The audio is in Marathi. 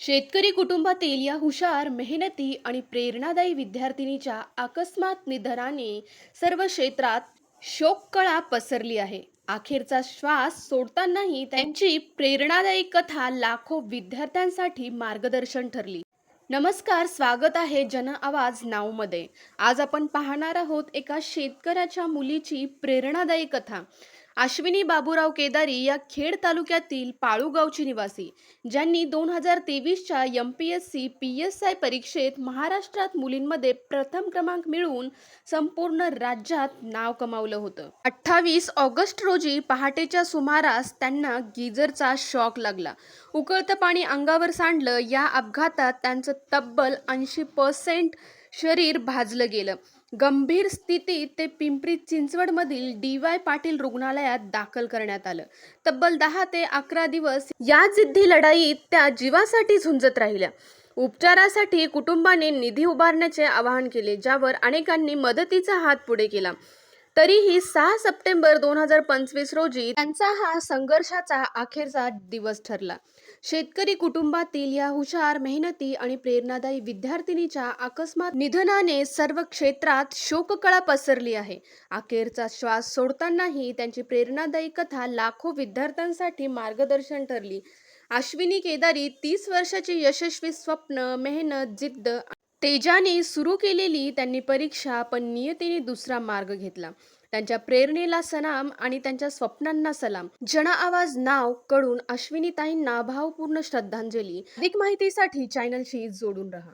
शेतकरी कुटुंबातील या हुशार मेहनती आणि प्रेरणादायी विद्यार्थिनीच्या अकस्मात निधनाने सर्व क्षेत्रात शोककळा पसरली आहे. अखेरचा श्वास सोडतानाही त्यांची प्रेरणादायी कथा लाखो विद्यार्थ्यांसाठी मार्गदर्शन ठरली. नमस्कार स्वागत आहे जन आवाज नावमध्ये आज आपण पाहणार आहोत एका शेतकऱ्याच्या मुलीची प्रेरणादायी कथा. अश्विनी बाबूराव केदारी या खेड तालुक्यातील पाळूगावची निवासी ज्यांनी दोन हजार तेवीसच्या M P S C P S I परीक्षेत महाराष्ट्रात मुलींमध्ये प्रथम क्रमांक मिळवून संपूर्ण राज्यात नाव कमावलं होतं. अठ्ठावीस ऑगस्ट रोजी पहाटेच्या सुमारास त्यांना गिजरचा शॉक लागला. उकळतं पाणी अंगावर सांडलं या अपघातात त्यांचं तब्बल ऐंशी पर्सेंट शरीर भाजलं गेलं. गंभीर स्थितीत ते पिंपरी चिंचवडमधील डी वाय पाटील रुग्णालयात दाखल करण्यात आलं. तब्बल दहा ते अकरा दिवस या जिद्दी लढाईत त्या जीवासाठी झुंजत राहिल्या. उपचारासाठी कुटुंबाने निधी उभारण्याचे आवाहन केले ज्यावर अनेकांनी मदतीचा हात पुढे केला. तरीही सहा सप्टेंबर दोन हजार पंचवीस रोजी त्यांचा हा संघर्षाचा अखेरचा दिवस ठरला. शेतकरी कुटुंबातील या हुशार मेहनती आणि प्रेरणादायी विद्यार्थिनीच्या अकस्मात निधनाने सर्व क्षेत्रात शोककळा पसरली आहे. अखेरचा श्वास सोडतानाही त्यांची प्रेरणादायी कथा लाखो विद्यार्थ्यांसाठी मार्गदर्शन ठरली. अश्विनी केदारी तीस वर्षाची यशस्वी स्वप्न मेहनत जिद्द तेजाने सुरू केलेली त्यांनी परीक्षा पण नियतीने दुसरा मार्ग घेतला. त्यांच्या प्रेरणेला सलाम आणि त्यांच्या स्वप्नांना सलाम. जन आवाज नावकडून अश्विनीताईंना भावपूर्ण श्रद्धांजली. अधिक माहितीसाठी चॅनलशी जोडून राहा.